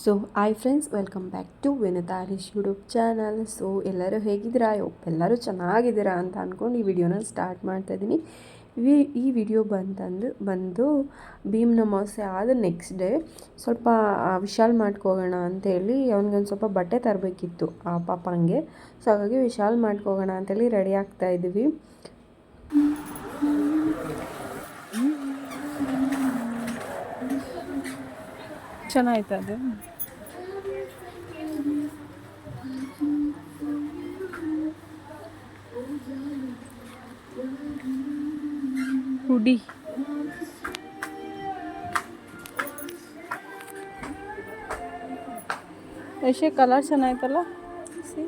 So hi friends welcome back to Vinita Harish YouTube channel so ಎಲ್ಲರೂ ಹೇಗಿದ್ದೀರಾ? ಎಲ್ಲರೂ ಚೆನ್ನಾಗಿದ್ದೀರಾ ಅಂತ ಅಂದ್ಕೊಂಡು ಈ ವಿಡಿಯೋನ ಸ್ಟಾರ್ಟ್ ಮಾಡ್ತಾ ಇದ್ದೀನಿ. ವಿ, ಈ ವಿಡಿಯೋ ಬಂತಂದು, ಬಂದು ಭೀಮ್ ಅಮಾವಾಸ್ಯೆ ಆದ ನೆಕ್ಸ್ಟ್ ಡೇ ಸ್ವಲ್ಪ ವಿಶಾಲ್ ಮಾಡ್ಕೋಗೋಣ ಅಂತೇಳಿ ಅವ್ನಿಗೊಂದು ಸ್ವಲ್ಪ ಬಟ್ಟೆ ತರಬೇಕಿತ್ತು ಆ ಪಾಪಂಗೆ. ಸೊ ಹಾಗಾಗಿ ವಿಶಾಲ್ ಮಾಡ್ಕೋಗೋಣ ಅಂತೇಳಿ ರೆಡಿ ಆಗ್ತಾ ಚೆನ್ನಾಯ್ತದೆ ಹುಡಿ ಎಷ್ಟೇ ಕಲರ್ ಚೆನ್ನಾಯ್ತಲ್ಲ ಸಿ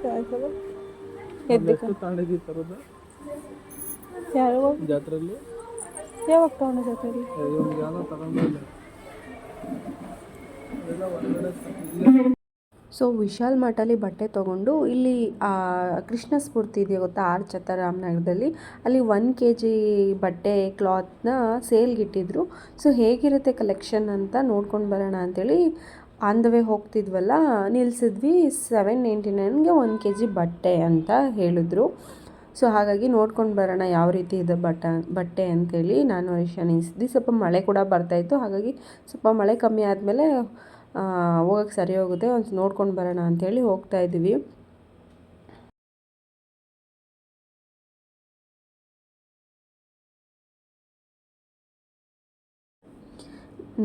ಚೆನ್ನಾಯ್ತಲ್ಲ ಎದ್ದು ತಗೊಂಡಿದ್ದೀವಿ ತರೋದು ಯಾರು ಜಾತ್ರೆಯಲ್ಲಿ ಯಾವಾಗ ತೊಗೊಂಡಿದ್ದೀರಿ ಹೊರಗಡೆ ಸೊ ವಿಶಾಲ್ ಮಠಲ್ಲಿ ಬಟ್ಟೆ ತೊಗೊಂಡು ಇಲ್ಲಿ ಕೃಷ್ಣ ಸ್ಫೂರ್ತಿ ಇದೆಯಾ ಗೊತ್ತಾ, ಆರ್ ಚತ್ತ ರಾಮನಗರದಲ್ಲಿ ಅಲ್ಲಿ ಒನ್ ಕೆ ಜಿ ಬಟ್ಟೆ ಕ್ಲಾತ್ನ ಸೇಲ್ಗಿಟ್ಟಿದ್ರು ಸೊ ಹೇಗಿರುತ್ತೆ ಕಲೆಕ್ಷನ್ ಅಂತ ನೋಡ್ಕೊಂಡು ಬರೋಣ ಅಂತೇಳಿ ಆನ್ ದ ವೇ ಹೋಗ್ತಿದ್ವಲ್ಲ, ನಿಲ್ಸಿದ್ವಿ. ಸೆವೆನ್ ನೈಂಟಿ ನೈನ್ಗೆ ಒನ್ ಕೆ ಜಿ ಬಟ್ಟೆ ಅಂತ ಹೇಳಿದ್ರು. ಸೊ ಹಾಗಾಗಿ ನೋಡ್ಕೊಂಡು ಬರೋಣ ಯಾವ ರೀತಿ ಇದೆ ಬಟ್ಟ ಬಟ್ಟೆ ಅಂತೇಳಿ ನಾನು ಹರೀಶ ನಿಲ್ಸಿದ್ವಿ ಸ್ವಲ್ಪ ಮಳೆ ಕೂಡ ಬರ್ತಾಯಿತ್ತು ಹಾಗಾಗಿ ಸ್ವಲ್ಪ ಮಳೆ ಕಮ್ಮಿ ಆದಮೇಲೆ ಹೋಗಕ್ಕೆ ಸರಿ ಹೋಗುತ್ತೆ. ಒಂದು ನೋಡ್ಕೊಂಡು ಬರೋಣ ಅಂತೇಳಿ ಹೋಗ್ತಾ ಇದ್ದೀವಿ.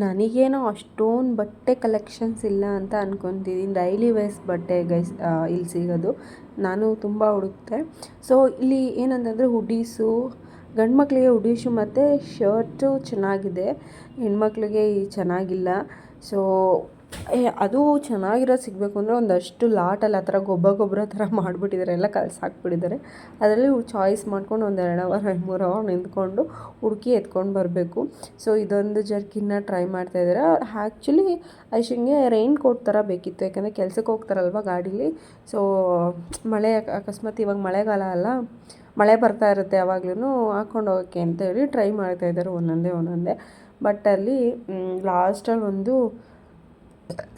ನನಗೇನೋ ಅಷ್ಟೊಂದು ಬಟ್ಟೆ ಕಲೆಕ್ಷನ್ಸ್ ಇಲ್ಲ ಅಂತ ಅನ್ಕೊತಿದ್ದೀನಿ ಡೈಲಿ ವೇಸ್ ಬಟ್ಟೆ ಗೈಸ್ ಇಲ್ಲಿ ಸಿಗೋದು. ನಾನು ತುಂಬ ಹುಡುಕ್ತೆ ಸೊ ಇಲ್ಲಿ ಏನಂತಂದರೆ ಹುಡೀಸು ಗಂಡು ಮಕ್ಕಳಿಗೆ ಹುಡೀಸು ಮತ್ತು ಶರ್ಟು ಚೆನ್ನಾಗಿದೆ. ಹೆಣ್ಮಕ್ಳಿಗೆ ಚೆನ್ನಾಗಿಲ್ಲ. ಸೊ ಅದು ಚೆನ್ನಾಗಿರೋ ಸಿಗಬೇಕು ಅಂದರೆ ಒಂದಷ್ಟು ಲಾಟಲ್ಲಿ ಆ ಥರ ಗೊಬ್ಬರ ಗೊಬ್ಬರ ಥರ ಮಾಡಿಬಿಟ್ಟಿದ್ದಾರೆ. ಎಲ್ಲ ಕಲಸಿ ಹಾಕ್ಬಿಟ್ಟಿದ್ದಾರೆ. ಅದರಲ್ಲಿ ಚಾಯ್ಸ್ ಮಾಡ್ಕೊಂಡು ಒಂದು ಎರಡು ಅವರ್ ಎರಡು ಮೂರು ಅವರ್ ನಿಂತ್ಕೊಂಡು ಹುಡುಕಿ ಎತ್ಕೊಂಡು ಬರಬೇಕು. ಸೊ ಇದೊಂದು ಜರ್ಕಿನ್ನ ಟ್ರೈ ಮಾಡ್ತಾ ಇದ್ದಾರೆ. ಆ್ಯಕ್ಚುಲಿ ಐಶಿಂಗೆ ರೈನ್ ಕೋಟ್ ಥರ ಬೇಕಿತ್ತು. ಯಾಕಂದರೆ ಕೆಲಸಕ್ಕೆ ಹೋಗ್ತಾರಲ್ವ ಗಾಡೀಲಿ. ಸೊ ಮಳೆ ಅಕಸ್ಮಾತ್ ಇವಾಗ ಮಳೆಗಾಲ ಅಲ್ಲ. ಮಳೆ ಬರ್ತಾ ಇರುತ್ತೆ ಯಾವಾಗ್ಲೂ ಹಾಕ್ಕೊಂಡು ಹೋಗೋಕ್ಕೆ ಅಂತ ಹೇಳಿ ಟ್ರೈ ಮಾಡ್ತಾ ಇದ್ದಾರೆ ಒಂದೊಂದೇ ಒಂದೊಂದೇ. ಬಟ್ ಅಲ್ಲಿ ಲಾಸ್ಟಲ್ಲಿ ಒಂದು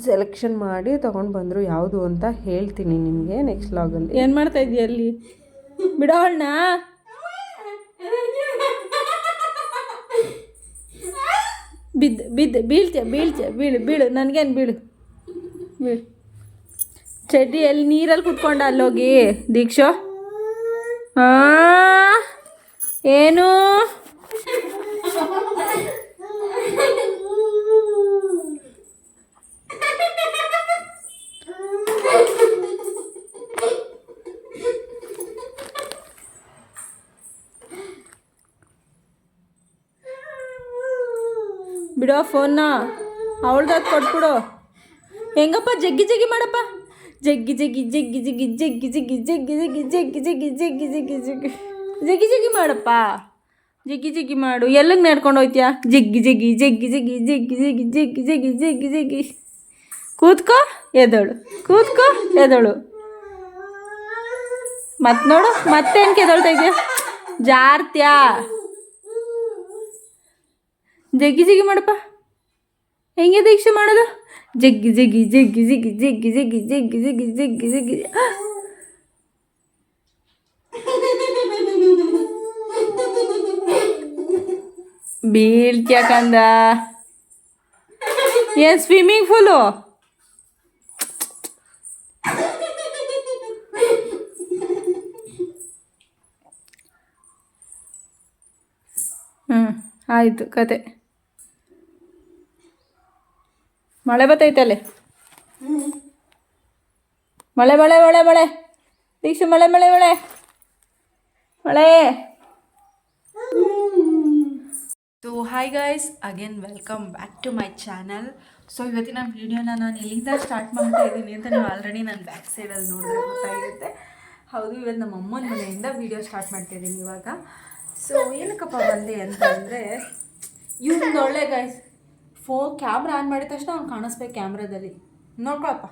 ಸೆಲೆಕ್ಷನ್ ಮಾಡಿ ತಗೊಂಡು ಬಂದರು. ಯಾವುದು ಅಂತ ಹೇಳ್ತೀನಿ ನಿಮಗೆ ನೆಕ್ಸ್ಟ್ ಲಾಗಲ್ಲಿ ಏನು ಮಾಡ್ತಾ ಇದೀಯ ಅಲ್ಲಿ? ಬಿಡೋಣ ಬಿದ್ದು ಬಿದ್ದು, ಬೀಳ್ತೀಯ ಬೀಳ್ತೀಯ, ಬೀಳು ಬೀಳು, ನನಗೇನು ಬೀಳು. ಬೀಳು. ಚಡ್ಡಿಯಲ್ಲಿ ನೀರಲ್ಲಿ ಕುತ್ಕೊಂಡ ಅಲ್ಲೋಗಿ, ದೀಕ್ಷೋ. ಏನು? ಬಿಡೋ ಫೋನ್ನ ಅವಳ್ದು ಕೊಟ್ಬಿಡು ಹೆಂಗಪ್ಪ ಜಗ್ಗಿ ಜಗ್ಗಿ ಮಾಡಪ್ಪ ಜಗ್ಗಿ ಜಗ್ಗಿ ಜಗ್ಗಿ ಜಗ್ಗಿ ಜಗ್ಗಿ ಜಗ್ಗಿ ಜಗ್ಗಿ ಜಗ್ಗಿ ಜಗ್ಗಿ ಜಗ್ಗಿ ಜಗ್ಗಿ ಜಗ್ಗಿ ಜಗ್ಗಿ ಜಗ್ಗಿ ಜಗ್ಗಿ ಮಾಡಪ್ಪ ಜಗ್ಗಿ ಜಗ್ಗಿ ಮಾಡು ಎಲ್ಲಿಗೆ ನಡ್ಕೊಂಡು ಹೋಯ್ತೀಯಾ ಜಗ್ಗಿ ಜಗ್ಗಿ ಜಗ್ಗಿ ಜಗ್ಗಿ ಜಗ್ಗಿ ಜಗ್ಗಿ ಜಗ್ಗಿ ಜಗ್ಗಿ ಜಗ್ಗಿ ಜಗ್ಗಿ ಕೂತ್ಕೋ ಎದಳು ಕೂತ್ಕೋ ಎದಳು ಮತ್ತೆ ನೋಡು ಕೆದಳ್ತಾ ಇದೆಯಾ ಜಾರ್ತ್ಯಾ ಜಗ್ಗಿ ಜಗ್ಗಿ ಮಾಡಪ್ಪ ಹೆಂಗೆ ದೀಕ್ಷೆ ಮಾಡೋದು? ಜಗ್ಗಿ ಜಗ್ಗಿ ಜಗ್ಗಿ, ಜಿಗ್ಗಿ, ಜಗ್ಗಿ ಜಗ್ಗಿ ಜಗ್ಗಿ ಜಗ್ಗಿ ಜಗ್ಗಿ ಜಗ್ಗಿ. ಬೀಳ್ತ್ಯಾಕಂದ ಏನು ಸ್ವಿಮ್ಮಿಂಗ್ ಫೂಲು ಹ್ಞೂ ಆಯಿತು ಕತೆ. ಮಳೆ ಬತ್ತೈತಲ್ಲಿ ಮಳೆ ಮಳೆ ಮಳೆ ಮಳೆ. ದೀಕ್ಷೆ, ಮಳೆ ಮಳೆ ಮಳೆ. ಮಳೆ. So hi guys again welcome back to my channel so ಇವತ್ತಿನ ವೀಡಿಯೋನ ನಾನು ಎಲ್ಲಿಂದ ಸ್ಟಾರ್ಟ್ ಮಾಡ್ತಾ ಇದ್ದೀನಿ ಅಂತ ನೀವು ಆಲ್ರೆಡಿ ನನ್ನ ಬ್ಯಾಕ್ ಸೈಡಲ್ಲಿ ನೋಡಿದ್ರೆ ಗೊತ್ತಾಗಿರುತ್ತೆ. ಹೌದು, ಇವತ್ತು ನಮ್ಮ ಅಮ್ಮನ ಮನೆಯಿಂದ ವೀಡಿಯೋ ಸ್ಟಾರ್ಟ್ ಮಾಡ್ತಾ ಇದ್ದೀನಿ ಇವಾಗ. ಸೊ ಏನಕ್ಕಪ್ಪ ಬಂದೆ ಅಂತಂದರೆ ಒಳ್ಳೆ ಗೈಸ್ ಫೋ ಕ್ಯಾಮ್ರಾ ಆನ್ ಮಾಡಿದ ತಕ್ಷಣ ಅವ್ನು ಕಾಣಿಸ್ಬೇಕು ಕ್ಯಾಮ್ರಾದಲ್ಲಿ. ನೋಡ್ಕೊಳಪ್ಪ.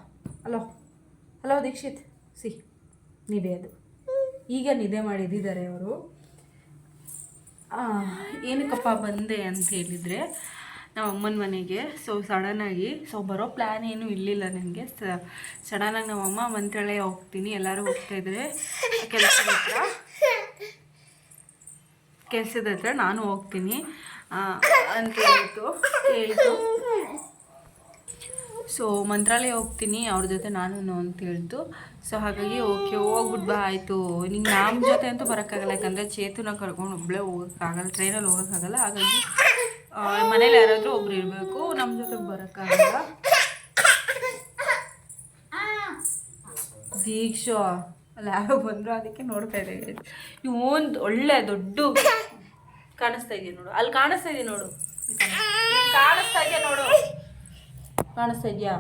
Hello hello Dikshit. ಸಿ. ನಿದೆ ಅದು. ಈಗ ನಿದ್ದೆ ಮಾಡಿದ್ದಾರೆ ಅವರು. ಏನಕ್ಕಪ್ಪ ಬಂದೆ ಅಂತ ಹೇಳಿದರೆ ನಮ್ಮ ಅಮ್ಮನ ಮನೆಗೆ. ಸೊ ಸಡನ್ನಾಗಿ ಸೊ ಬರೋ ಪ್ಲ್ಯಾನ್ ಏನೂ ಇರಲಿಲ್ಲ ನನಗೆ. ಸಡನ್ನಾಗಿ ನಮ್ಮಮ್ಮ ಮಂತ್ರಾಲಯ ಹೋಗ್ತೀನಿ. ಎಲ್ಲರೂ ಹೋಗ್ತಾಯಿದ್ರೆ ಕೆಲಸದ ಹತ್ರ. ಕೆಲಸದ ಹತ್ರ ನಾನು ಹೋಗ್ತೀನಿ. ಅಂತ ಹೇಳಿತು ಹೇಳ್ತು ಸೊ ಮಂತ್ರಾಲಯ ಹೋಗ್ತೀನಿ, ಅವ್ರ ಜೊತೆ ನಾನು ಅಂತ ಹೇಳ್ತು ಸೊ ಹಾಗಾಗಿ ಓಕೆ ಹೋಗ್ಬಿಟ್ಟು ಬಾ ಆಯಿತು. ನಿಂಗೆ ನಮ್ಮ ಜೊತೆ ಅಂತೂ ಬರೋಕ್ಕಾಗಲ್ಲ, ಯಾಕಂದರೆ ಚೇತುನ ಕರ್ಕೊಂಡು ಒಬ್ಬಳೇ ಹೋಗೋಕ್ಕಾಗಲ್ಲ ಟ್ರೈನಲ್ಲಿ ಹೋಗೋಕ್ಕಾಗಲ್ಲ ಹಾಗಾಗಿ ಮನೇಲಿ ಯಾರಾದರೂ ಒಬ್ರು ಇರಬೇಕು ನಮ್ಮ ಜೊತೆ ಬರೋಕ್ಕಾಗಲ್ಲ. ದೀಕ್ಷೋ, ಅಲ್ಲಿ, ಯಾರೋ ಬಂದರು, ಅದಕ್ಕೆ ನೋಡ್ತಾ ಇದ್ದೀವಿ ಇವೊಂದು ಒಳ್ಳೆ ದೊಡ್ಡ ಕಾಣಿಸ್ತಾ ಇದೆಯಾ ನೋಡು? ಅಲ್ಲಿ ಕಾಣಿಸ್ತಾ ಇದೆಯಾ ನೋಡು? ಕಾಣಿಸ್ತಾ ಇದೆಯಾ ನೋಡು? ಕಾಣಿಸ್ತಾ ಇದೆಯಾ?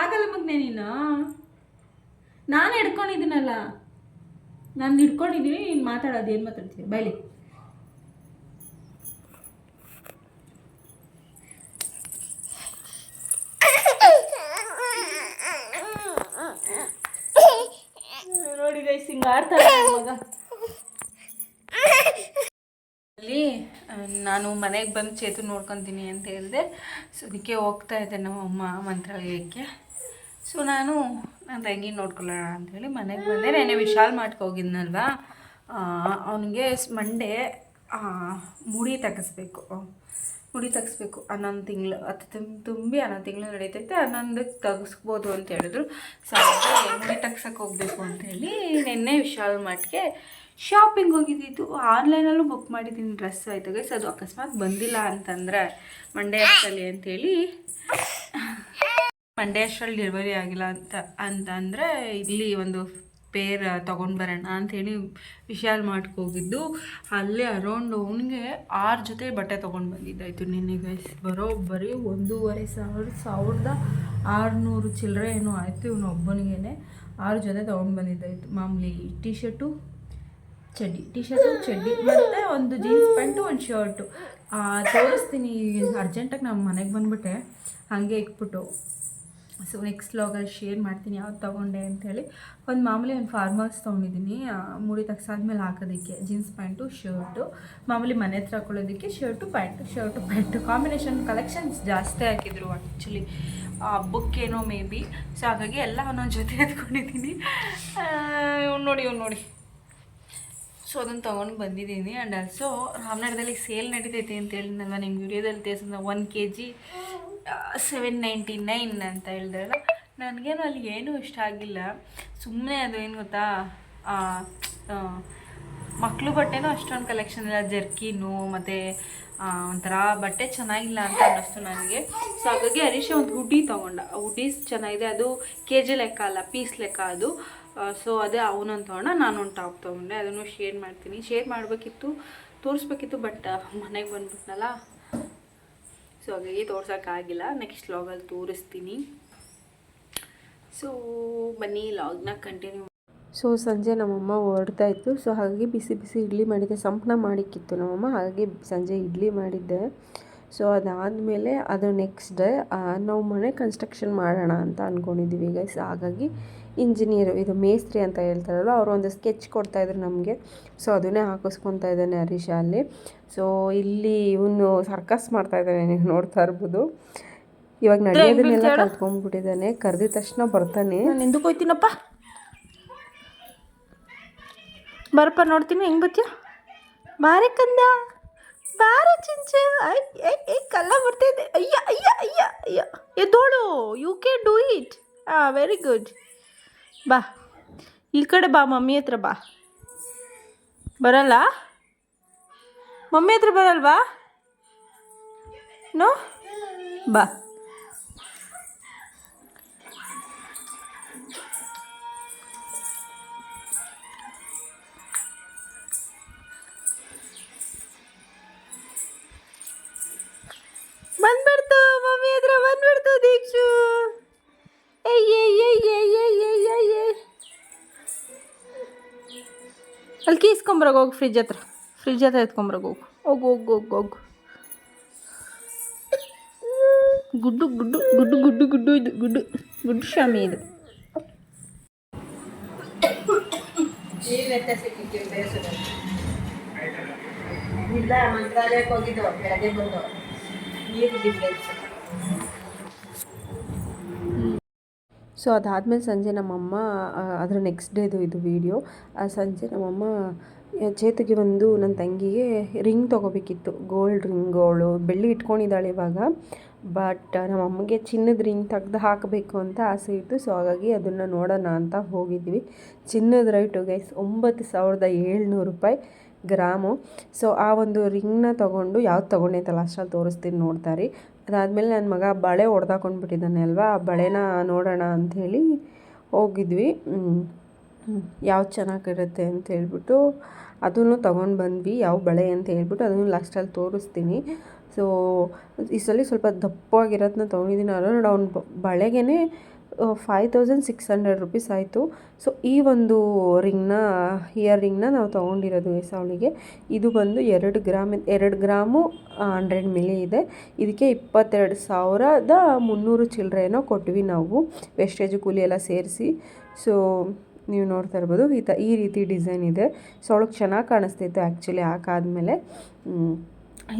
ಆಗಲ್ಲ ನೀನು. ನಾನು ಹಿಡ್ಕೊಂಡಿದ್ದೀನಲ್ಲ. ನಾನು ಹಿಡ್ಕೊಂಡಿದ್ದೀನಿ ನೀನು ಮಾತಾಡೋದು ಏನು ಮಾತಾಡ್ತೀನಿ ಬೈಲಿ ನೋಡಿ ಗೈಸ್ ಹಿಂಗೆ ಅಲ್ಲಿ ನಾನು ಮನೆಗೆ ಬಂದು ಚೇತು ನೋಡ್ಕೊತೀನಿ ಅಂತ ಹೇಳಿದೆ. ಸೊ ಅದಕ್ಕೆ ಹೋಗ್ತಾ ಇದ್ದೆ ನಮ್ಮಮ್ಮ ಮಂತ್ರಾಲಯಕ್ಕೆ. ಸೊ ನಾನು, ನನ್ನ ತಂಗಿ ನೋಡ್ಕೊಳ್ಳೋಣ ಅಂಥೇಳಿ ಮನೆಗೆ ಬಂದೆ. ನೆನೆ ವಿಶಾಲ್ ಮಾಡ್ಕೊ ಹೋಗಿದ್ನಲ್ವಾ? ಅವನಿಗೆ ಮಂಡೇ ಮುಡಿ ತೆಗೆಸ್ಬೇಕು ಮುಡಿ ತೆಗಿಸ್ಬೇಕು ಹನ್ನೊಂದು ತಿಂಗಳು, ಹತ್ತು ತಿಂಗ್ ತುಂಬಿ ಹನ್ನೊಂದು ತಿಂಗಳು ನಡೀತೈತೆ. ಹನ್ನೊಂದಕ್ಕೆ ತೆಗಿಸ್ಬೋದು ಅಂತ ಹೇಳಿದ್ರು. ಸೊ ಮುಡಿ ತೆಗ್ಸಕ್ಕೆ ಹೋಗಬೇಕು ಅಂತೇಳಿ ನಿನ್ನೆ ವಿಶಾಲ್ ಮಾರ್ಟ್ಗೆ ಶಾಪಿಂಗ್ ಹೋಗಿದ್ದಿದ್ದು. ಆನ್ಲೈನಲ್ಲೂ ಬುಕ್ ಮಾಡಿದ್ದೀನಿ ಡ್ರೆಸ್ ಆಯಿತು ಗೈಸ್ ಅದು ಅಕಸ್ಮಾತ್ ಬಂದಿಲ್ಲ ಅಂತಂದರೆ ಮಂಡೇ ಅಷ್ಟಲ್ಲಿ ಅಂತೇಳಿ ಮಂಡೇ ಅಷ್ಟರಲ್ಲಿ ಡೆಲಿವರಿ ಆಗಿಲ್ಲ ಅಂತ, ಅಂತಂದರೆ ಇಲ್ಲಿ ಒಂದು ಪೇರ್ ತೊಗೊಂಡು ಬರೋಣ ಅಂಥೇಳಿ ವಿಶಾಲ್ ಮಾರ್ಟ್ಗೆ ಹೋಗಿದ್ದು. ಅಲ್ಲೇ ಅರೌಂಡ್ ಅವನಿಗೆ ಆರು ಜೊತೆ ಬಟ್ಟೆ ತೊಗೊಂಡು ಬಂದಿದ್ದಾಯಿತು ನಿನ್ನೆ ಗೈಸ್ ಬರೋಬ್ಬರಿ ಒಂದೂವರೆ ಸಾವಿರ, ಸಾವಿರದ ಆರುನೂರು ಚಿಲ್ಲರೆ ಏನೋ ಆಯಿತು ಇವನು ಒಬ್ಬನಿಗೇ ಆರು ಜೊತೆ ತೊಗೊಂಡು ಬಂದಿದ್ದಾಯಿತು. ಮಾಮೂಲಿ ಟೀ ಶರ್ಟು ಚಡ್ಡಿ. ಟೀ ಶರ್ಟು ಚಡ್ಡಿ ಮತ್ತು ಒಂದು ಜೀನ್ಸ್ ಪ್ಯಾಂಟು ಒಂದು ಶರ್ಟು ತೋರಿಸ್ತೀನಿ. ಅರ್ಜೆಂಟಾಗಿ ನಮ್ಮ ಮನೆಗೆ ಬಂದುಬಿಟ್ಟೆ. ಹಾಗೆ ಇಟ್ಬಿಟ್ಟು. ಸೊ ನೆಕ್ಸ್ಟ್ ಲಾಗಲ್ಲಿ ಶೇರ್ ಮಾಡ್ತೀನಿ, ಯಾವ್ದು ತೊಗೊಂಡೆ ಅಂಥೇಳಿ ಒಂದು ಮಾಮೂಲಿ ಒಂದು ಫಾರ್ಮಲ್ಸ್ ತೊಗೊಂಡಿದ್ದೀನಿ. ಮೂಡಿ ತಗ್ಸಾದ್ಮೇಲೆ ಹಾಕೋದಕ್ಕೆ ಜೀನ್ಸ್ ಪ್ಯಾಂಟು ಶರ್ಟು ಮಾಮೂಲಿ ಮನೆ ಹತ್ರ ಹಾಕೊಳ್ಳೋದಕ್ಕೆ shirt pant shirt pant combination collections ಜಾಸ್ತಿ ಹಾಕಿದ್ರು ಆ್ಯಕ್ಚುಲಿ ಹಬ್ಬಕ್ಕೇನೋ ಮೇ ಬಿ ಸೊ ಹಾಗಾಗಿ ಎಲ್ಲ ಒಂದೊಂದು ಜೊತೆ ಎತ್ಕೊಂಡಿದ್ದೀನಿ. ಇವ್ನು ನೋಡಿ ಇವ್ನು ನೋಡಿ. ಸೊ ಅದನ್ನು ತೊಗೊಂಡು ಬಂದಿದ್ದೀನಿ. ಆ್ಯಂಡ್ ಆಲ್ಸೋ ರಾಮನಗರದಲ್ಲಿ ಸೇಲ್ ನಡೀತೈತೆ ಅಂತ ಹೇಳಿದ್ನಲ್ವ ನಿಮ್ಮ ವಿಡಿಯೋದಲ್ಲಿ ತೋರಿಸಿದ one K G seven ninety nine ಅಂತ ಹೇಳಿದ್ರಲ್ಲ ನನಗೇನು ಅಲ್ಲಿ ಏನೂ ಇಷ್ಟ ಆಗಿಲ್ಲ. ಸುಮ್ಮನೆ ಅದು ಏನು ಗೊತ್ತಾ? ಮಕ್ಕಳು ಬಟ್ಟೆನೂ ಅಷ್ಟೊಂದು ಕಲೆಕ್ಷನ್ ಇಲ್ಲ. ಜರ್ಕಿನು ಮತ್ತು ಒಂಥರ ಬಟ್ಟೆ ಚೆನ್ನಾಗಿಲ್ಲ ಅಂತ ಅನ್ನಿಸ್ತು ನನಗೆ. ಸೊ ಹಾಗಾಗಿ ಹರೀಶ ಒಂದು ಹುಡ್ಡಿ ತೊಗೊಂಡ. ಹುಡ್ಡೀಸ್ ಚೆನ್ನಾಗಿದೆ. ಅದು ಕೆ ಜಿ ಲೆಕ್ಕ ಅಲ್ಲ, ಪೀಸ್ ಲೆಕ್ಕ ಅದು. ಸೊ ಅದೇ ಅವನೊಂದು ತೊಗೊಂಡ, ನಾನೊಂದು ಟಾಪ್ ತೊಗೊಂಡೆ. ಅದನ್ನು ಶೇರ್ ಮಾಡ್ತೀನಿ. ಶೇರ್ ಮಾಡಬೇಕಿತ್ತು, ತೋರಿಸ್ಬೇಕಿತ್ತು ಬಟ್ ಮನೆಗೆ ಬಂದ್ಬಿಟ್ನಲ್ಲ. ಸೊ ಹಾಗಾಗಿ ತೋರ್ಸೋಕ್ಕಾಗಿಲ್ಲ. ನೆಕ್ಸ್ಟ್ ಲಾಗಲ್ಲಿ ತೋರಿಸ್ತೀನಿ. ಸೊ ಬನ್ನಿ ಲಾಗ್ನ ಕಂಟಿನ್ಯೂ ಸೊ ಸಂಜೆ ನಮ್ಮಮ್ಮ ಹೊರಡ್ತಾ ಇತ್ತು. ಸೊ ಹಾಗಾಗಿ ಬಿಸಿ ಬಿಸಿ ಇಡ್ಲಿ ಮಾಡಿದ್ದೆ. ಸಂಪ್ನ ಮಾಡಿಕ್ಕಿತ್ತು ನಮ್ಮಮ್ಮ. ಹಾಗಾಗಿ ಸಂಜೆ ಇಡ್ಲಿ ಮಾಡಿದ್ದೆ. ಸೊ ಅದಾದಮೇಲೆ ಅದು ನೆಕ್ಸ್ಟ್ ಡೇ ನಾವು ಮನೆ ಕನ್ಸ್ಟ್ರಕ್ಷನ್ ಮಾಡೋಣ ಅಂತ ಅಂದ್ಕೊಂಡಿದ್ದೀವಿ ಗೈಸ್ ಹಾಗಾಗಿ ಇಂಜಿನಿಯರು ಇದು ಮೇಸ್ತ್ರಿ ಅಂತ ಹೇಳ್ತಾರಲ್ಲ ಅವರು ಒಂದು ಸ್ಕೆಚ್ ಕೊಡ್ತಾಯಿದ್ರು ನಮಗೆ. ಸೊ ಅದನ್ನೇ ಹಾಕಿಸ್ಕೊತಾ ಇದ್ದಾನೆ ಹರೀಶ ಅಲ್ಲಿ. ಸೊ ಇಲ್ಲಿ ಇವನು ಸರ್ಕಸ್ ಮಾಡ್ತಾ ಇದ್ದಾನೆ ನೀವು ನೋಡ್ತಾ ಇರ್ಬೋದು. ಇವಾಗ ನಡೆಯೋದನ್ನೆಲ್ಲ ಕಲ್ತ್ಕೊಂಡ್ಬಿಟ್ಟಿದ್ದಾನೆ ಕರೆದಿದ ತಕ್ಷಣ ಬರ್ತಾನೆ. ನಾನು ಎಂದಕ್ಕೆ ಹೋಯ್ತೀನಪ್ಪ. ಬರಪ್ಪ ನೋಡ್ತೀನಿ ಹೆಂಗೆ ಬತ್ತೀಯ ಬಾರಿ ಕಂದ ಬಾರಿ ಚಿಂಚು. ಕಲ್ಲ ಬರ್ತಾ ಇದೆ ಅಯ್ಯ ಅಯ್ಯ ಅಯ್ಯ. ಅಯ್ಯ ಎದ್ದೋಳು ಯು ಕೆ ಡೂ ಇಟ್ ಹಾಂ ವೆರಿ ಗುಡ್ ಬಾ. ಈ ಕಡೆ ಬಾ ಮಮ್ಮಿ ಹತ್ರ ಬಾ. ಬರಲ್ಲ? ಮಮ್ಮಿ ಹತ್ರ ಬರಲ್ವಾ? ನೋ ಬಾ. ಅಲ್ಲಿ ಹೋಗಿ ಫ್ರಿಜ್ ಹತ್ರ. ಫ್ರಿಜ್ ಹತ್ರ ಎತ್ಕೊಂಬರಾಗ ಹೋಗು. ಹೋಗು ಹೋಗು ಹೋಗು ಹೋಗು. ಗುಡ್ಡು ಗುಡ್ಡು ಗುಡ್ಡು ಗುಡ್ಡು ಗುಡ್ಡು ಇದು, ಗುಡ್ಡು. ಗುಡ್ಡು ಶಾಮಿ ಇದು. ಇಲ್ಲ ನೀರು ಡಿಫ್ರೆನ್ಸ್ ಸೊ ಅದಾದಮೇಲೆ ಸಂಜೆ ನಮ್ಮಮ್ಮ ಅದರ ನೆಕ್ಸ್ಟ್ ಡೇದು ಇದು ವಿಡಿಯೋ ಸಂಜೆ ನಮ್ಮಮ್ಮ ಚೇತುಗೆ ಒಂದು ನನ್ನ ತಂಗಿಗೆ ರಿಂಗ್ ತೊಗೋಬೇಕಿತ್ತು. ಗೋಲ್ಡ್ ರಿಂಗ್ಗಳು ಬೆಳ್ಳಿ ಇಟ್ಕೊಂಡಿದ್ದಾಳೆ ಇವಾಗ. ಬಟ್ ನಮ್ಮ ಅಮ್ಮಗೆ ಚಿನ್ನದ ರಿಂಗ್ ತೆಗ್ದು ಹಾಕಬೇಕು ಅಂತ ಆಸೆ ಇತ್ತು. ಸೊ ಹಾಗಾಗಿ ಅದನ್ನು ನೋಡೋಣ ಅಂತ ಹೋಗಿದ್ವಿ. ಚಿನ್ನದ ರೈಟು ಗೈಸ್ ಒಂಬತ್ತು ಸಾವಿರದ ಏಳ್ನೂರು ರೂಪಾಯಿ ಗ್ರಾಮು. ಸೊ ಆ ಒಂದು ರಿಂಗ್ನ ತೊಗೊಂಡು, ಯಾವ್ದು ತೊಗೊಂಡೆ ಅಂತ ಲಾಸ್ಟಲ್ಲಿ ತೋರಿಸ್ತೀನಿ ನೋಡ್ತಾರೆ ಅದಾದಮೇಲೆ ನನ್ನ ಮಗ ಬಳೆ ಹೊಡೆದಾಕೊಂಡ್ಬಿಟ್ಟಿದ್ದಾನೆ ಅಲ್ವಾ? ಆ ಬಳೆನ ನೋಡೋಣ ಅಂಥೇಳಿ ಹೋಗಿದ್ವಿ. ಯಾವ್ದು ಚೆನ್ನಾಗಿರುತ್ತೆ ಅಂತ ಹೇಳ್ಬಿಟ್ಟು ಅದನ್ನು ತೊಗೊಂಡು ಬಂದ್ವಿ, ಯಾವ ಬಳೆ ಅಂತ ಹೇಳ್ಬಿಟ್ಟು ಅದನ್ನು ಲಾಸ್ಟಲ್ಲಿ ತೋರಿಸ್ತೀನಿ. ಸೊ ಈ ಸಲ ಸ್ವಲ್ಪ ದಪ್ಪವಾಗಿರೋದನ್ನ ತೊಗೊಂಡಿದ್ದೀನಿ ಅರೌಂಡ್ ಅವ್ನ ಬಳೆಗೇ five thousand six hundred rupees ಆಯಿತು. ಸೊ ಈ ಒಂದು ರಿಂಗ್ನ ಇಯರ್ ರಿಂಗ್ನ ನಾವು ತೊಗೊಂಡಿರೋದು ಅವಳಿಗೆ ಇದು ಬಂದು ಎರಡು ಗ್ರಾಮ್, ಎರಡು ಗ್ರಾಮು ಹಂಡ್ರೆಡ್ ಮಿಲಿ ಇದೆ. ಇದಕ್ಕೆ ಇಪ್ಪತ್ತೆರಡು ಸಾವಿರದ ಮುನ್ನೂರು ಚಿಲ್ಲರೆನೋ ಕೊಟ್ವಿ ನಾವು ವೆಸ್ಟೇಜ್ ಕೂಲಿ ಎಲ್ಲ ಸೇರಿಸಿ. ಸೊ ನೀವು ನೋಡ್ತಾ ಇರ್ಬೋದು. ಈ ತ ಈ ರೀತಿ ಡಿಸೈನ್ ಇದೆ. ಸೊ ಅವಳಿಗೆ ಚೆನ್ನಾಗಿ ಕಾಣಿಸ್ತಿತ್ತು ಆ್ಯಕ್ಚುಲಿ ಹಾಕಾದ್ಮೇಲೆ.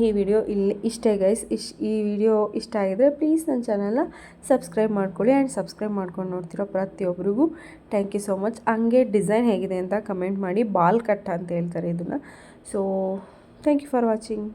ಈ ವಿಡಿಯೋ ಇಲ್ಲಿ ಇಷ್ಟೇ ಗೈಸ್. ಇಶ್ ಈ ವಿಡಿಯೋ ಇಷ್ಟ ಆಗಿದ್ರೆ ಪ್ಲೀಸ್ ನನ್ನ ಚಾನಲ್ನ ಸಬ್ಸ್ಕ್ರೈಬ್ ಮಾಡ್ಕೊಳ್ಳಿ ಆ್ಯಂಡ್ ಸಬ್ಸ್ಕ್ರೈಬ್ ಮಾಡ್ಕೊಂಡು ನೋಡ್ತಿರೋ ಪ್ರತಿಯೊಬ್ಬರಿಗೂ ಥ್ಯಾಂಕ್ ಯು ಸೋ ಮಚ್. ಹಂಗೆ ಡಿಸೈನ್ ಹೇಗಿದೆ ಅಂತ ಕಮೆಂಟ್ ಮಾಡಿ. ಬಾಲ್ ಕಟ್ ಅಂತ ಹೇಳ್ತಾರೆ ಇದನ್ನು. So thank you for watching